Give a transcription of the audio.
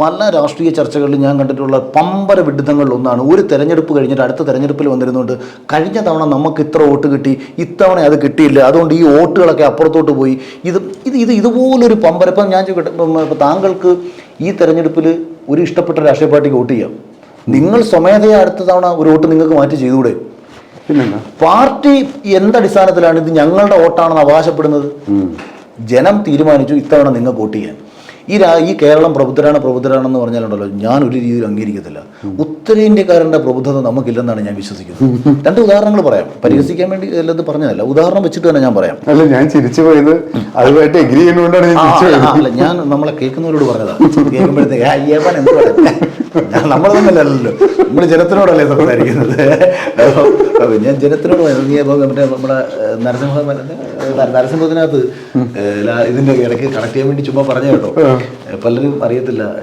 പല രാഷ്ട്രീയ ചർച്ചകളിലും ഞാൻ കണ്ടിട്ടുള്ള പമ്പര വിഡിത്തങ്ങളിൽ ഒന്നാണ്. ഒരു തെരഞ്ഞെടുപ്പ് കഴിഞ്ഞിട്ട് അടുത്ത തെരഞ്ഞെടുപ്പിൽ വന്നിരുന്നുകൊണ്ട് കഴിഞ്ഞ തവണ നമുക്ക് ഇത്ര വോട്ട് കിട്ടി ഇത്തവണ അത് കിട്ടിയില്ല. അതുകൊണ്ട് ഈ വോട്ടുകളൊക്കെ അപ്പുറത്തോട്ട് പോയി. ഇത് ഇത് ഇത് ഇതുപോലൊരു പമ്പര. ഇപ്പം ഞാൻ ചോദിക്കട്ടെ ഇപ്പം താങ്കൾക്ക് ഈ തെരഞ്ഞെടുപ്പിൽ ഒരു ഇഷ്ടപ്പെട്ട രാഷ്ട്രീയ പാർട്ടിക്ക് വോട്ട് ചെയ്യാം? നിങ്ങൾ സ്വമേധയാ അടുത്ത തവണ ഒരു വോട്ട് നിങ്ങൾക്ക് മാറ്റി ചെയ്തുകൂടെ? പിന്നെന്താ? പാർട്ടി എന്തടിസ്ഥാനത്തിലാണ് ഇത് ഞങ്ങളുടെ വോട്ടാണെന്ന് അവകാശപ്പെടുന്നത്? ജനം തീരുമാനിച്ചു ഇത്തവണ നിങ്ങൾക്ക് വോട്ട് ചെയ്യാൻ. ഈ രാ ഈ കേരളം പ്രബുദ്ധരാണ് പ്രബുദ്ധരാണെന്ന് പറഞ്ഞാലുണ്ടല്ലോ ഞാൻ ഒരു രീതിയിൽ അംഗീകരിക്കത്തില്ല. ഉത്തരേന്ത്യക്കാരന്റെ പ്രബുദ്ധത നമുക്കില്ലെന്നാണ് ഞാൻ വിശ്വസിക്കുന്നത്. രണ്ട് ഉദാഹരണങ്ങൾ പറയാം. പരിഹസിക്കാൻ വേണ്ടി അല്ലത് പറഞ്ഞതല്ല ഉദാഹരണം വെച്ചിട്ട് തന്നെ ഞാൻ പറയാം. അല്ല ഞാൻ ചിരിച്ചു പോയത് അതുമായിട്ട് എഗ്രി ചെയ്യുന്നതുകൊണ്ടാണ് ഞാൻ നമ്മളെ കേൾക്കുന്നവരോട് പറഞ്ഞതാണ് കേൾക്കുമ്പോഴത്തേക്ക് നമ്മൾ തമ്മിലല്ലല്ലോ. നമ്മൾ ജനത്തിനോടല്ലേ സംസാരിക്കുന്നത്. ഞാൻ ജനത്തിനോട്. നീ മറ്റേ നമ്മുടെ നരസിംഹ നര- നരസിംഹത്തിനകത്ത് ഇതിന്റെ ഇടയ്ക്ക് കണക്ട് ചെയ്യാൻ വേണ്ടി ചുമ്മാ പറഞ്ഞു കേട്ടോ. പലരും അറിയത്തില്ല